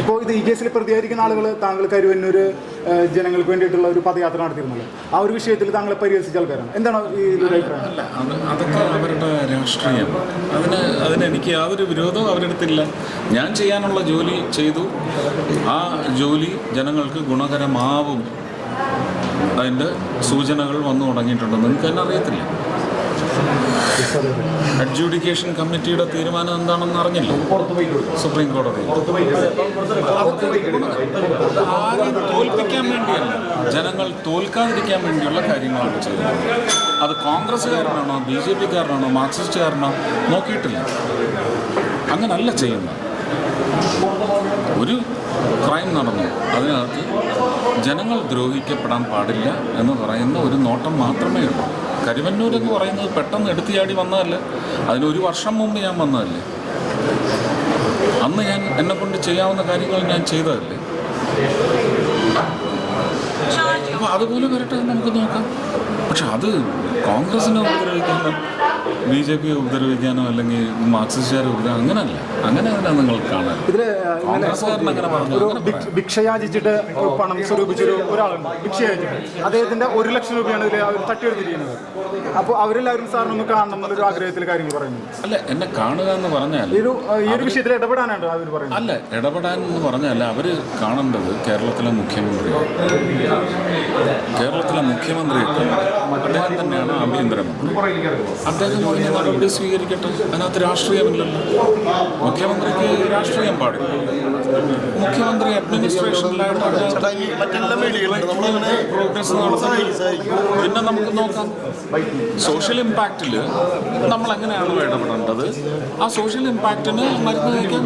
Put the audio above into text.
ഇപ്പോൾ ഇത് ഈ കേസിൽ പ്രതികരിക്കുന്ന ആളുകൾ താങ്കൾ കരുവന്നൂർ ജനങ്ങൾക്ക് വേണ്ടിയിട്ടുള്ള ഒരു പദയാത്ര നടത്തിയിരുന്നല്ലോ. ആ ഒരു വിഷയത്തിൽ താങ്കളെ പരിഹസിച്ച ആൾക്കാരാണ്. എന്താണ് ഈ ഒരു അഭിപ്രായം? അതൊക്കെ അവരുടെ രാഷ്ട്രീയം. അതിന് അതിനെനിക്ക് യാതൊരു വിരോധവും അവരെടുത്തില്ല ഞാൻ ചെയ്യാനുള്ള ജോലി ചെയ്തു. ആ ജോലി ജനങ്ങൾക്ക് ഗുണകരമാവും. അതിന്റെ സൂചനകൾ വന്നു തുടങ്ങിയിട്ടുണ്ട്. നിങ്ങൾക്ക് തന്നെ അറിയത്തില്ല. അഡ്ജൂഡിക്കേഷൻ കമ്മിറ്റിയുടെ തീരുമാനം എന്താണെന്ന് അറിഞ്ഞില്ല? സുപ്രീം കോടതി. ആരെയും തോൽപ്പിക്കാൻ വേണ്ടിയല്ല ജനങ്ങൾ തോൽക്കാതിരിക്കാൻ വേണ്ടിയുള്ള കാര്യങ്ങളാണ് ചെയ്യുന്നത്. അത് കോൺഗ്രസ്സുകാരനാണോ ബി ജെ പിക്കാരനാണോ മാർക്സിസ്റ്റുകാരനോ നോക്കിയിട്ടില്ല. അങ്ങനല്ല ചെയ്യുന്നത്. ഒരു ക്രൈം നടന്നു. അതിനകത്ത് ജനങ്ങൾ ദ്രോഹിക്കപ്പെടാൻ പാടില്ല എന്ന് പറയുന്ന ഒരു നോട്ടം മാത്രമേ ഉള്ളൂ. കരുവന്നൂർ എന്ന് പറയുന്നത് പെട്ടെന്ന് എടുത്തിയാടി വന്നതല്ല? അതിനൊരു വർഷം മുമ്പ് ഞാൻ വന്നതല്ലേ? അന്ന് ഞാൻ എന്നെ കൊണ്ട് ചെയ്യാവുന്ന കാര്യങ്ങൾ ഞാൻ ചെയ്തതല്ലേ? അപ്പോൾ അതുപോലെ വരട്ടെ നമുക്ക് നോക്കാം. പക്ഷെ അത് കോൺഗ്രസിനെ ഉപദ്രവിക്കാനോ ബി ജെ പി ഉപദ്രവിക്കാനോ അല്ലെങ്കിൽ മാർക്സിസ്റ്റുകാരെ ഉപദ്രവം അങ്ങനല്ല. അങ്ങനെ അതിനെ നിങ്ങൾ കാണാൻ. ഇതിൽ കോൺഗ്രസ്സുകാരൻ അങ്ങനെ പറഞ്ഞു. ഒരു അങ്ങനെ ഭിക്ഷ- ഭിക്ഷ യാചിച്ചിട്ട് പണം സ്വരൂപിച്ചൊരു ഒരാളുണ്ട്. ഭിക്ഷയാചിച്ചിട്ട് അദ്ദേഹത്തിന്റെ ഒരു ലക്ഷം രൂപയാണ് ഇതിൽ അവർ തട്ടിയെടുത്തിരിക്കുന്നത്. അപ്പോൾ അവരെല്ലാവരും സാറിനൊന്ന് കാണണം എന്നൊരു ആഗ്രഹത്തിൽ കാര്യങ്ങൾ പറയുന്നു. അല്ല എന്നെ കാണുക എന്ന് പറഞ്ഞാൽ ഈ ഒരു ഈ ഒരു വിഷയത്തിൽ ഇടപെടാനാണ് അവർ പറയുന്നത്. അല്ല ഇടപെടാൻ എന്ന് പറഞ്ഞാൽ അവർ കാണേണ്ടത് കേരളത്തിലെ മുഖ്യമന്ത്രി കേരളത്തിലെ മുഖ്യമന്ത്രിയൊക്കെ അദ്ദേഹം തന്നെയാണ് ആഭ്യന്തരമന്ത്രി അദ്ദേഹം പറഞ്ഞ നടപടി സ്വീകരിക്കട്ടെ? അതിനകത്ത് രാഷ്ട്രീയമില്ലല്ലോ. മുഖ്യമന്ത്രിക്ക് രാഷ്ട്രീയം പാടില്ല. മുഖ്യമന്ത്രി അഡ്മിനിസ്ട്രേഷനിലായിട്ട് പ്രോഗ്രസ് നടത്തുന്നു പിന്നെ നമുക്ക് നോക്കാം. സോഷ്യൽ ഇമ്പാക്റ്റിൽ നമ്മൾ എങ്ങനെയാണോ ഇടപെടേണ്ടത്? ആ സോഷ്യൽ ഇമ്പാക്റ്റിന് മരുന്ന് കഴിക്കാൻ